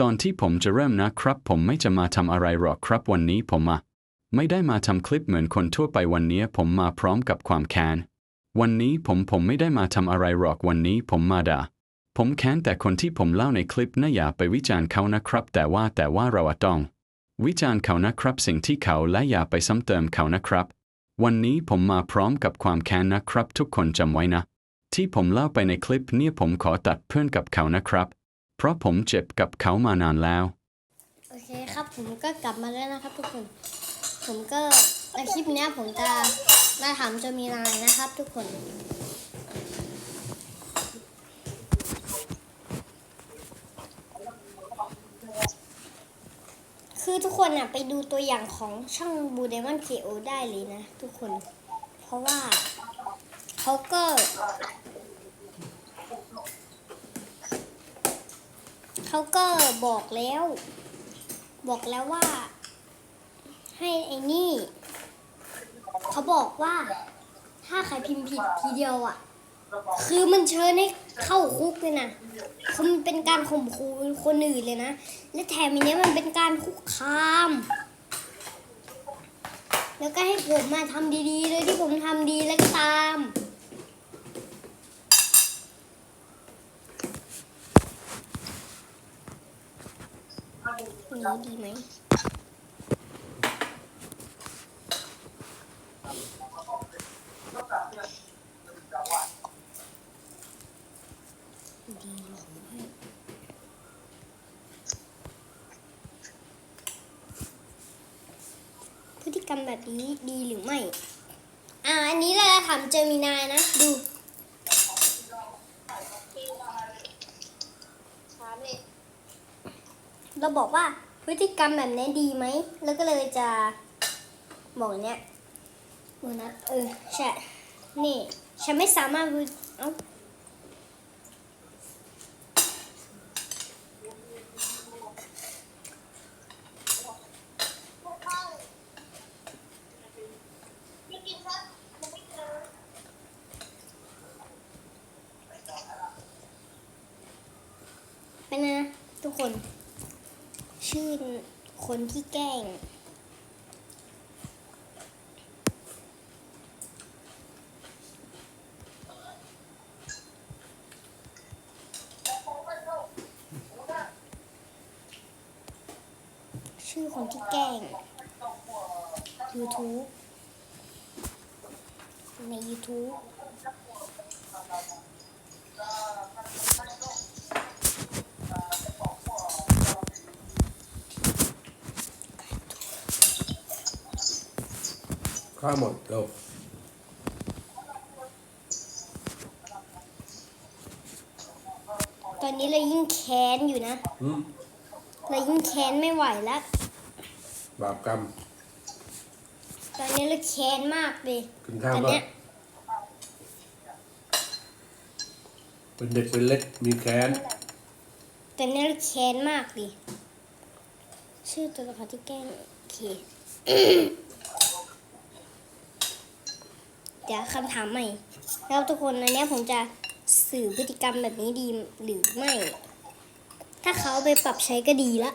ตอนที่ผมจะเริ่มนะครับ ผมไม่จะมาทำอะไรหรอกครับวันนี้ผมมาไม่ได้มาทำคลิปเหมือนคนทั่วไปวันนี้ผมมาพร้อมกับความแค้น วันนี้ผมผมไม่ได้มาทำอะไรหรอกวันนี้ผมมาด่าผมแค้นแต่คนที่ผมเล่าในคลิปนะอย่าไปวิจารณ์เขานะครับ แต่ว่าแต่ว่าเราต้อง วิจารณ์เขานะครับ สิ่งที่เขาและอย่าไปซ้ำเติมเขานะครับ วันนี้ผมมาพร้อมกับความแค้นนะครับ ทุกคนจำไว้นะ ที่ผมเล่าไปในคลิปเนี่ยผมขอตัดเพื่อนกับเขานะครับ เพราะผมเจ็บกับเขามานานแล้ว โอเคครับผมก็กลับมาแล้วนะครับทุกคน ผมก็ในคลิปนี้ผมจะมาถามเจมินายนะครับ ทุกคน คือทุกคนอะไปดูตัวอย่างของช่องบูเดมอนเคโอได้เลยนะทุกคน เพราะว่าเขาก็ เขาก็บอกแล้ว บอกแล้วว่า ให้ไอ้นี่ เขาบอกว่า ถ้าใครพิมพ์ผิดทีเดียวอะ คือมันเชิญให้เข้าคุกเลยนะคือมันเป็นการข่มขู่คนอื่นเลยนะ และแถมอันนี้มันเป็นการคุกคาม แล้วก็ให้ผมมาทำดีๆเลยที่ผมทำดีแล้วก็ตาม นี้ดีไหมดีหรอไม่พฤติกรรมแบบนี้ดีหรือไม่ อ่า อันนี้เราจะทำเจอมีนายนะ ดูเราบอกว่า พฤติกรรมแบบนี้ดีไหม แล้วก็เลยจะบอกเนี้ยโอ้นะเออใช่นี่ ฉันไม่สามารถเอ้าเป็นไงนะทุกคน ชื่อคนที่แกล้ง ชื่อคนที่แกล้ง YouTube ใน YouTube ข้าวหมดเร็วตอนนี้เรายิ่งแค้นอยู่นะอืมเรายิ่งแค้นไม่ไหวแล้ว บาปกรรม ตอนนี้เราแค้นมากเลยกินข้าวตอนบ้าเนี้ยเป็นเด็กเป็นเล็กมีแค้นตอนนี้เราแค้นมากดิชื่อตัวละครที่แกล้งโอเค เดี๋ยวคำถามใหม่แล้วทุกคนอันนี้ผมจะสื่อพฤติกรรมแบบนี้ดีหรือไม่ ถ้าเขาไปปรับใช้ก็ดีละ